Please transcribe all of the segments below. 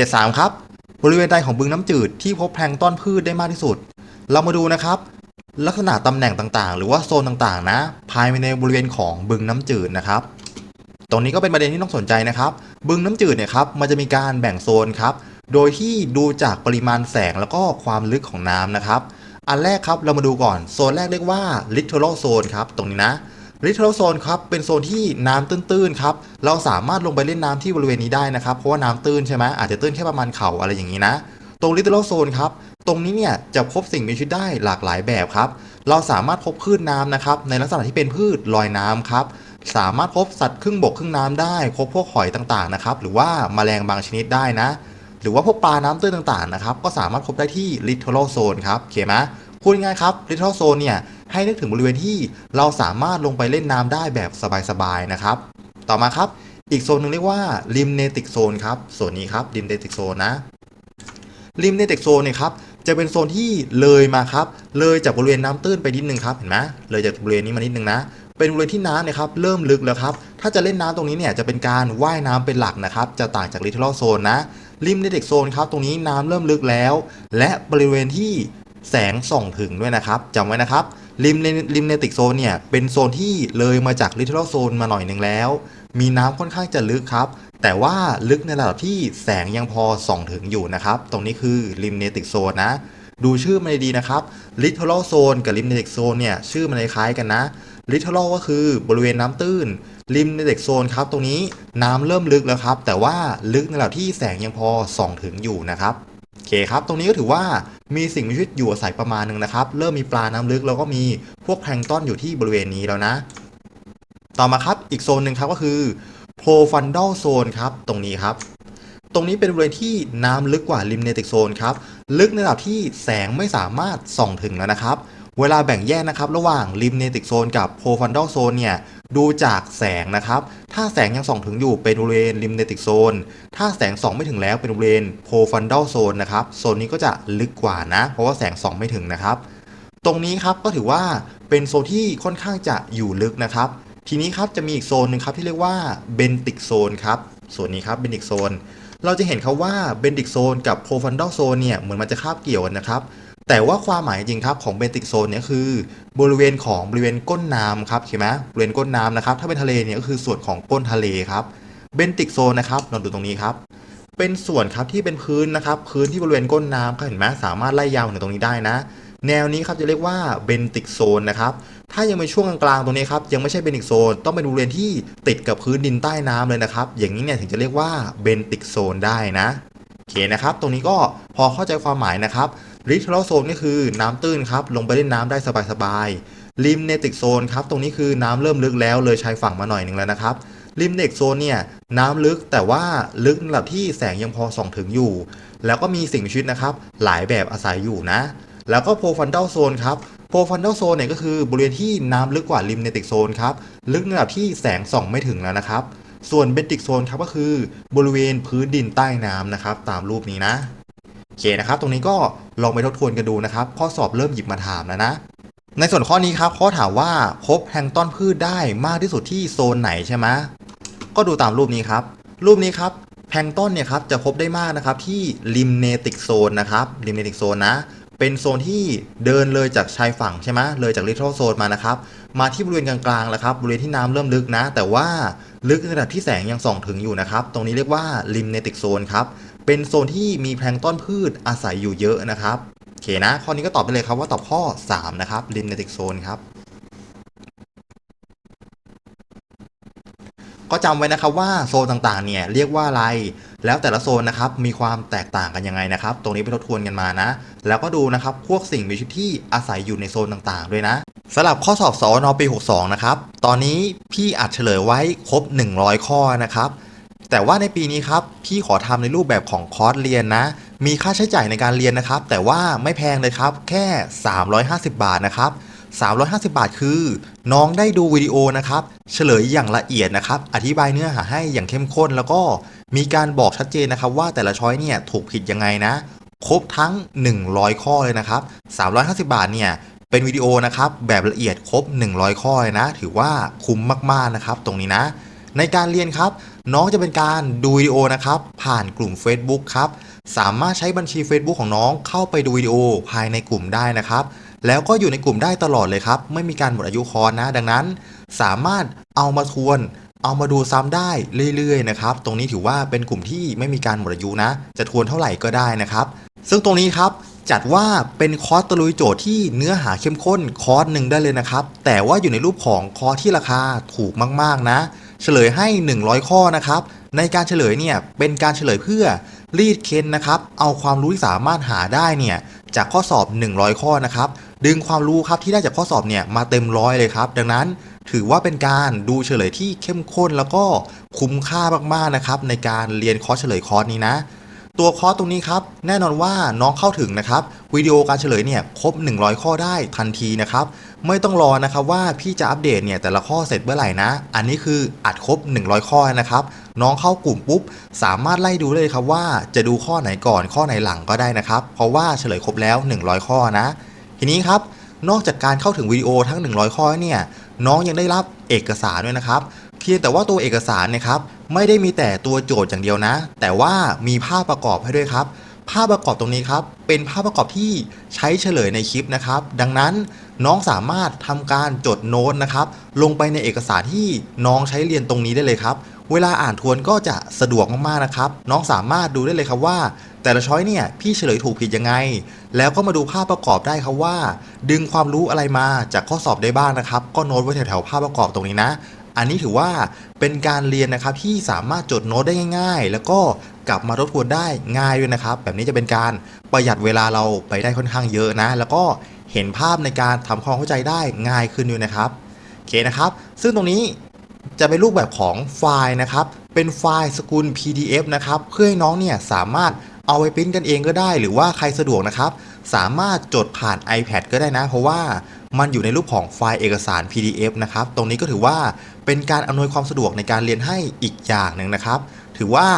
73 ครับ บริเวณใดของบึงน้ำจืดที่พบแพลงต้อนพืชได้มากที่สุด เรามาดูนะครับ ลักษณะตำแหน่งต่างๆ หรือว่าโซนต่างๆ นะ ภายในบริเวณของบึงน้ำจืดนะครับตรงนี้ก็เป็นประเด็นที่ต้องสนใจนะครับ บึงน้ำจืดเนี่ยครับมันจะมีการแบ่งโซนครับ โดยที่ดูจากปริมาณแสงแล้วก็ความลึกของน้ำนะครับ อันแรกครับเรามาดูก่อนโซนแรกเรียกว่า littoral zone ครับตรงนี้นะ littoral zone ครับ เป็นโซนที่น้ำตื้นๆครับ เราสามารถลงไปเล่นน้ำที่บริเวณนี้ได้นะครับ เพราะว่าน้ำตื้นใช่ไหมอาจจะตื้นแค่ประมาณเข่าอะไรอย่างนี้นะ ตรง littoral zone ครับ ตรงนี้เนี่ยจะพบสิ่งมีชีวิตได้หลากหลายแบบครับ เราสามารถพบพืชน้ำนะครับ ในลักษณะที่เป็นพืชลอยน้ำครับ สามารถพบสัตว์ครึ่งบกครึ่งน้ำได้ พบพวกหอยต่างๆนะครับ หรือว่าแมลงบางชนิดได้นะ หรือว่าพวกปลาน้ำตื้นต่างๆนะครับ ก็สามารถพบได้ที่ littoral zone ครับ โอเคไหม พูดง่ายๆครับ littoral zone เนี่ยให้นึกถึงบริเวณที่เราสามารถลงไปเล่นน้ำได้แบบสบายๆนะครับ ต่อมาครับ อีกโซนหนึ่งเรียกว่า limnetic zone ครับส่วนนี้ครับ limnetic zone นะ limnetic zone เนี่ยครับจะเป็นโซนที่เลยมาครับ เลยจากบริเวณน้ำตื้นไปนิดนึงครับเห็นไหมเลยจากบริเวณนี้มานิดนึงนะ เป็นบริเวณที่น้ำเนี่ยครับเริ่มลึกแล้วครับ ถ้าจะเล่นน้ำตรงนี้เนี่ยจะเป็นการว่ายน้ำเป็นหลักนะครับ จะต่างจาก littoral zone นะ limnetic zone ครับตรงนี้น้ำเริ่มลึกแล้ว และบริเวณที่ แสงส่องถึงด้วยนะครับจำไว้นะครับริมริมเนติกโซนเนี่ยเป็นโซนที่เลยมาจากลิทเทิลโซนมาหน่อยหนึ่งแล้ว มีน้ำค่อนข้างจะลึกครับ แต่ว่าลึกในระดับที่แสงยังพอส่องถึงอยู่นะครับ ตรงนี้คือริมเนติกโซนนะ ดูชื่อมันดีนะครับลิทเทิลโซนกับริมเนติกโซนเนี่ยชื่อมันคล้ายกันนะลิทเทิลก็คือบริเวณน้ำตื้นริมเนติกโซนครับ ตรงนี้น้ำเริ่มลึกแล้วครับ แต่ว่าลึกในระดับที่แสงยังพอส่องถึงอยู่นะครับ เคครับ ตรงนี้ก็ถือว่ามีสิ่งมีชีวิตอยู่อาศัยประมาณหนึ่งนะครับ เริ่มมีปลาน้ำลึกแล้วก็มีพวกแพลงต้อนอยู่ที่บริเวณนี้แล้วนะ ต่อมาครับอีกโซนหนึ่งครับก็คือ profundal zone ครับตรงนี้ครับ ตรงนี้เป็นบริเวณที่น้ำลึกกว่า limnetic zone ครับ ลึกในระดับที่แสงไม่สามารถส่องถึงแล้วนะครับ เวลาแบ่งแยกนะครับ ระหว่าง limnetic zone กับ profundal zone เนี่ย ดูจากแสงนะครับ ถ้าแสงยังส่องถึงอยู่เป็นบริเวณ limnetic zone ถ้าแสงส่องไม่ถึงแล้วเป็นบริเวณ profundal zone นะครับ โซนนี้ก็จะลึกกว่านะ เพราะว่าแสงส่องไม่ถึงนะครับ ตรงนี้ครับก็ถือว่าเป็นโซนที่ค่อนข้างจะอยู่ลึกนะครับ ทีนี้ครับจะมีอีกโซนหนึ่งครับที่เรียกว่า benthic zone ครับ ส่วนนี้ครับ benthic zone เราจะเห็นครับว่า benthic zone กับ profundal zone เนี่ยเหมือนมันจะคาบเกี่ยวกันนะครับ แต่ว่าความหมายจริงครับของเบนติกโซนเนี่ยคือบริเวณของบริเวณก้นน้ำครับเห็นไหมบริเวณก้นน้ำนะครับ ถ้าเป็นทะเลเนี่ยก็คือส่วนของก้นทะเลครับเบนติกโซนนะครับลองดูตรงนี้ครับ เป็นส่วนครับที่เป็นพื้นนะครับ พื้นที่บริเวณก้นน้ำครับเห็นไหมสามารถไล่ยาวถึงตรงนี้ได้นะ แนวนี้ครับจะเรียกว่าเบนติกโซนนะครับถ้ายังเป็นช่วงกลางๆตรงนี้ครับยังไม่ใช่เบนติกโซนต้องเป็นบริเวณที่ติดกับพื้นดินใต้น้ำเลยนะครับ อย่างนี้เนี่ยถึงจะเรียกว่าเบนติกโซนได้นะโอเคนะครับ ตรงนี้ก็พอเข้าใจความหมายนะครับ ริท t ร r โซนนี่คือน้ำตื้นครับ ลงไปเล่นน้ำได้สบายๆริมเนติกโซนครับ ตรงนี้คือน้ำเริ่มลึกแล้วเลยชายฝั่งมาหน่อยหนึ่งแล้วนะครับริมเนติกโซนเนี่ยน้ำลึกแต่ว่าลึกในระดับที่แสงยังพอส่องถึงอยู่ แล้วก็มีสิ่งมีชีวิตนะครับ หลายแบบอาศัยอยู่นะ แล้วก็โพฟันดัลโซนครับโพฟันดัลโซนเนี่ยก็คือบริเวณที่น้ำลึกกว่าริมเนติกโซนครับลึกในระดับที่แสงส่องไม่ถึงแล้วนะครับ ส่วนเบนติกโซนครับก็คือบริเวณพื้นดินใต้น้ำนะครับ ตามรูปนี้นะ เคนะครับ ตรงนี้ก็ลองไปทบทวนกันดูนะครับ ข้อสอบเริ่มหยิบมาถามแล้วนะ ในส่วนข้อนี้ครับข้อถามว่าพบแพลงต้นพืชได้มากที่สุดที่โซนไหนใช่ไหมก็ดูตามรูปนี้ครับ รูปนี้ครับแพงต้นเนี่ยครับจะพบได้มากนะครับที่ริมเนติกโซนนะครับริมเนติกโซนนะเป็นโซนที่เดินเลยจากชายฝั่งใช่ไหมเลยจากลิทเทิลโซนมานะครับ มาที่บริเวณกลางๆแล้วครับบริเวณที่น้ำเริ่มลึกนะ แต่ว่าลึกในระดับที่แสงยังส่องถึงอยู่นะครับ ตรงนี้เรียกว่าริมเนติกโซนครับ เป็นโซนที่มีแพลงต้นพืชอาศัยอยู่เยอะนะครับโอเคนะ ข้อนี้ก็ตอบไปเลยครับว่าตอบข้อ 3 นะครับริมเนติกโซนครับ ก็จำไว้นะครับว่าโซนต่างๆ เนี่ยเรียกว่าอะไร แล้วแต่ละโซนนะครับมีความแตกต่างกันยังไงนะครับ ตรงนี้ไปทบทวนกันมานะ แล้วก็ดูนะครับพวกสิ่งมีชีวิตที่อาศัยอยู่ในโซนต่างๆ ด้วยนะสำหรับข้อสอบสอนอปี 62 นะครับ ตอนนี้พี่อัดเฉลยไว้ครบ 100 ข้อนะครับ แต่ว่าในปีนี้ครับพี่ขอทำในรูปแบบของคอร์สเรียนนะ มีค่าใช้จ่ายในการเรียนนะครับ แต่ว่าไม่แพงเลยครับ แค่ 350 บาทนะครับ350 บาทคือ น้องได้ดูวิดีโอนะครับ เฉลยอย่างละเอียดนะครับ อธิบายเนื้อหาให้อย่างเข้มข้น แล้วก็มีการบอกชัดเจนนะครับ ว่าแต่ละช้อยเนี่ยถูกผิดยังไงนะ ครบทั้ง 100 ข้อเลยนะครับ 350 บาทเนี่ยเป็นวิดีโอนะครับแบบละเอียดครบ 100 ข้อเลยนะ ถือว่าคุ้มมากๆนะครับ ตรงนี้นะ ในการเรียนครับ น้องจะเป็นการดูวิดีโอนะครับ ผ่านกลุ่ม Facebook ครับ สามารถใช้บัญชี Facebook ของน้องเข้าไปดูวิดีโอภายในกลุ่มได้นะครับ แล้วก็อยู่ในกลุ่มได้ตลอดเลยครับ ไม่มีการหมดอายุคอร์สนะ ดังนั้น สามารถเอามาทวน เอามาดูซ้ำได้เรื่อยๆนะครับ ตรงนี้ถือว่าเป็นกลุ่มที่ไม่มีการหมดอายุนะ จะทวนเท่าไหร่ก็ได้นะครับ ซึ่งตรงนี้ครับจัดว่าเป็นคอร์สตะลุยโจทย์ที่เนื้อหาเข้มข้นคอร์สหนึ่งได้เลยนะครับ แต่ว่าอยู่ในรูปของคอร์สที่ราคาถูกมากๆนะ เฉลยให้ 100 ข้อนะครับ ในการเฉลยเนี่ยเป็นการเฉลยเพื่อรีดเค้นนะครับ เอาความรู้ที่สามารถหาได้เนี่ยจากข้อสอบ 100 ข้อนะครับ ดึงความรู้ครับที่ได้จากข้อสอบเนี่ยมาเต็มร้อยเลยครับ ดังนั้นถือว่าเป็นการดูเฉลยที่เข้มข้นแล้วก็คุ้มค่ามากๆนะครับ ในการเรียนคอร์สเฉลยคอร์สนี้นะ ตัวคอร์สตรงนี้ครับ แน่นอนว่าน้องเข้าถึงนะครับวิดีโอการเฉลยเนี่ยครบ 100 ข้อได้ทันทีนะครับ ไม่ต้องรอนะครับว่าพี่จะอัปเดตเนี่ยแต่ละข้อเสร็จเมื่อไหร่นะ อันนี้คืออัดครบ 100 ข้อนะครับ น้องเข้ากลุ่มปุ๊บ สามารถไล่ดูเลยครับว่าจะดูข้อไหนก่อนข้อไหนหลังก็ได้นะครับ เพราะว่าเฉลยครบแล้ว 100 ข้อนะ ทีนี้ครับนอกจากการเข้าถึงวิดีโอทั้ง 100 ข้อเนี่ยน้องยังได้รับเอกสารด้วยนะครับเพียงแต่ว่าตัวเอกสารนะครับไม่ได้มีแต่ตัวโจทย์อย่างเดียวนะ แต่ว่ามีภาพประกอบให้ด้วยครับ ภาพประกอบตรงนี้ครับ เป็นภาพประกอบที่ใช้เฉลยในคลิปนะครับ ดังนั้นน้องสามารถทำการจดโน้ตนะครับ ลงไปในเอกสารที่น้องใช้เรียนตรงนี้ได้เลยครับ เวลาอ่านทวนก็จะสะดวกมากๆนะครับ น้องสามารถดูได้เลยครับว่า แต่ละช้อยเนี่ยพี่เฉลยถูกผิดยังไง แล้วก็มาดูภาพประกอบได้ครับว่า ดึงความรู้อะไรมาจากข้อสอบได้บ้างนะครับ ก็โน้ตไว้แถวๆภาพประกอบตรงนี้นะ อันนี้ถือว่าเป็นการเรียนนะครับที่สามารถจดโน้ตได้ง่าย ๆ แล้วก็กลับมาทบทวนได้ง่ายด้วยนะครับ แบบนี้จะเป็นการประหยัดเวลาเราไปได้ค่อนข้างเยอะนะ แล้วก็เห็นภาพในการทำความเข้าใจได้ง่ายขึ้นด้วยนะครับโอเคนะครับ ซึ่งตรงนี้จะเป็นรูปแบบของไฟล์นะครับ เป็นไฟล์สกุล PDF นะครับ เพื่อให้น้องเนี่ยสามารถเอาไปปริ้นกันเองก็ได้ หรือว่าใครสะดวกนะครับ สามารถจดผ่าน iPad ก็ได้นะ เพราะว่า มันอยู่ในรูปของไฟล์เอกสาร PDF นะครับ ตรงนี้ก็ถือว่าเป็นการอำนวยความสะดวกในการเรียนให้อีกอย่างหนึ่งนะครับ ถือว่า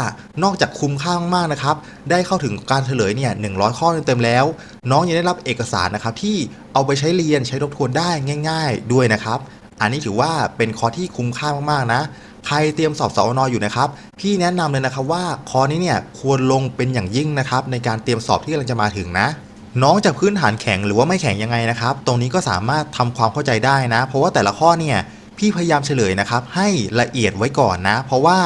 นอกจากคุ้มค่ามากๆนะครับ ได้เข้าถึงการเฉลยเนี่ย100 ข้อเต็มแล้ว น้องยังได้รับเอกสารนะครับที่เอาไปใช้เรียนใช้ทบทวนได้ง่าย ๆ ด้วยนะครับ อันนี้ถือว่าเป็นคอที่คุ้มค่ามากๆนะใครเตรียมสอบสอนอยู่นะครับ พี่แนะนำเลยนะครับว่าคอนี้เนี่ยควรลงเป็นอย่างยิ่งนะครับในการเตรียมสอบที่กำลังจะมาถึงนะ น้องจากพื้นฐานแข็งหรือว่าไม่แข็งยังไงนะครับ ตรงนี้ก็สามารถทำความเข้าใจได้นะ เพราะว่าแต่ละข้อเนี่ยพี่พยายามเฉลยนะครับ ให้ละเอียดไว้ก่อนนะ เพราะว่า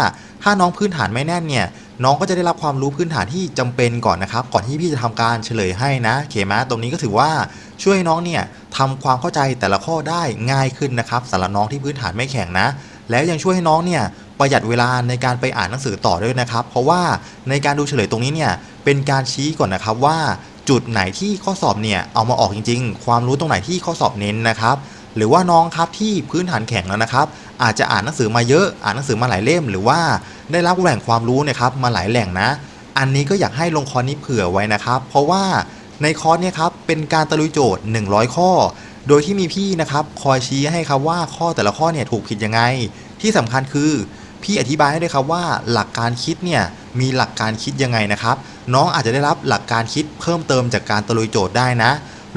ถ้าน้องพื้นฐานไม่แน่นเนี่ยน้องก็จะได้รับความรู้พื้นฐานที่จำเป็นก่อนนะครับ ก่อนที่พี่จะทำการเฉลยให้นะเคไหมตรงนี้ก็ถือว่าช่วยให้น้องเนี่ยทำความเข้าใจแต่ละข้อได้ง่ายขึ้นนะครับสำหรับน้องที่พื้นฐานไม่แข็งนะ แล้วยังช่วยให้น้องเนี่ยประหยัดเวลาในการไปอ่านหนังสือต่อด้วยนะครับ เพราะว่าในการดูเฉลยตรงนี้เนี่ยเป็นการชี้ก่อนนะครับว่า จุดไหนที่ข้อสอบเนี่ยเอามาออกจริง ๆ ความรู้ตรงไหนที่ข้อสอบเน้นนะครับหรือว่าน้องครับที่พื้นฐานแข็งแล้วนะครับ อาจจะอ่านหนังสือมาเยอะอ่านหนังสือมาหลายเล่ม หรือว่าได้รับแหล่งความรู้เนะครับมาหลายแหล่งนะ อันนี้ก็อยากให้ลงคอร์สนี้เผื่อไว้นะครับ เพราะว่าในคอร์สเนี่ยครับเป็นการตะลุยโจทย์ 100 ข้อ โดยที่มีพี่นะครับคอยชี้ให้ครับว่าข้อแต่ละข้อเนี่ยถูกผิดยังไง ที่สำคัญคือ พี่อธิบายให้ด้วยครับว่าหลักการคิดเนี่ยมีหลักการคิดยังไงนะครับ น้องอาจจะได้รับหลักการคิดเพิ่มเติมจากการตะลุยโจทย์ได้นะ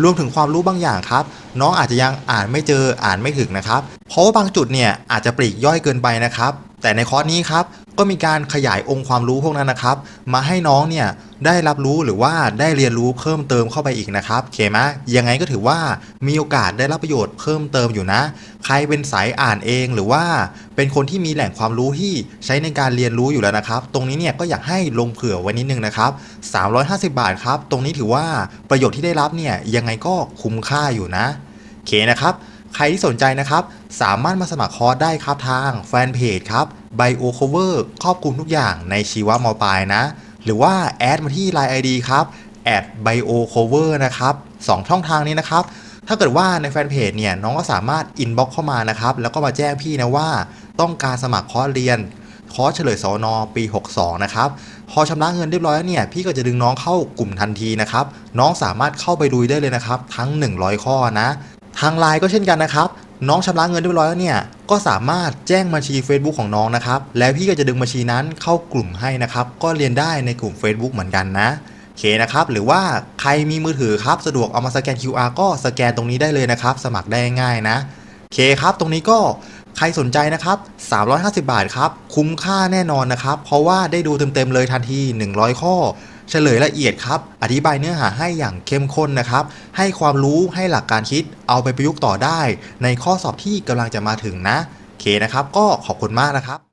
รวมถึงความรู้บางอย่างครับ น้องอาจจะยังอ่านไม่เจออ่านไม่ถึงนะครับ เพราะว่าบางจุดเนี่ยอาจจะปลีกย่อยเกินไปนะครับ แต่ในคอร์สนี้ครับ ก็มีการขยายองค์ความรู้พวกนั้นนะครับ มาให้น้องเนี่ยได้รับรู้หรือว่าได้เรียนรู้เพิ่มเติมเข้าไปอีกนะครับเคไหมยังไงก็ถือว่ามีโอกาสได้รับประโยชน์เพิ่มเติมอยู่นะ ใครเป็นสายอ่านเองหรือว่าเป็นคนที่มีแหล่งความรู้ที่ใช้ในการเรียนรู้อยู่แล้วนะครับ ตรงนี้เนี่ยก็อยากให้ลงเผื่อไว้นิดนึงนะครับ 350 บาทครับ ตรงนี้ถือว่าประโยชน์ที่ได้รับเนี่ยยังไงก็คุ้มค่าอยู่นะเคนะครับ ใครที่สนใจนะครับ สามารถมาสมัครคอร์สได้ครับทางแฟนเพจครับ Bio Cover ครอบคลุมทุกอย่างในชีวะมปลายนะ หรือว่าแอดมาที่ Line ID ครับ bio cover นะครับสองช่องทางนี้นะครับ ถ้าเกิดว่าในแฟนเพจเนี่ยน้องก็สามารถอินบ็อกเข้ามานะครับ แล้วก็มาแจ้งพี่นะว่าต้องการสมัครคอร์สเรียนคอร์สเฉลยสอนอปี 62 นะครับ พอชำระเงินเรียบร้อยแล้วเนี่ย พี่ก็จะดึงน้องเข้ากลุ่มทันทีนะครับ น้องสามารถเข้าไปดูได้เลยนะครับ ทั้ง 100 ข้อนะ ทางไลน์ก็เช่นกันนะครับ น้องชำระเงินเรียบร้อยแล้วเนี่ยก็สามารถแจ้งบัญชี Facebook ของน้องนะครับ แล้วพี่ก็จะดึงบัญชีนั้นเข้ากลุ่มให้นะครับ ก็เรียนได้ในกลุ่ม Facebook เหมือนกันนะโอเคนะครับ หรือว่าใครมีมือถือครับ สะดวกเอามาสแกน QR ก็สแกนตรงนี้ได้เลยนะครับ สมัครได้ง่ายนะโอเคครับ ตรงนี้ก็ใครสนใจนะครับ 350 บาทครับ คุ้มค่าแน่นอนนะครับ เพราะว่าได้ดูเต็มๆเลยทันที 100 ข้อ เฉลยละเอียดครับ อธิบายเนื้อหาให้อย่างเข้มข้นนะครับ ให้ความรู้ให้หลักการคิดเอาไปประยุกต์ต่อได้ ในข้อสอบที่กำลังจะมาถึงนะ เคนะครับ ก็ขอบคุณมากนะครับ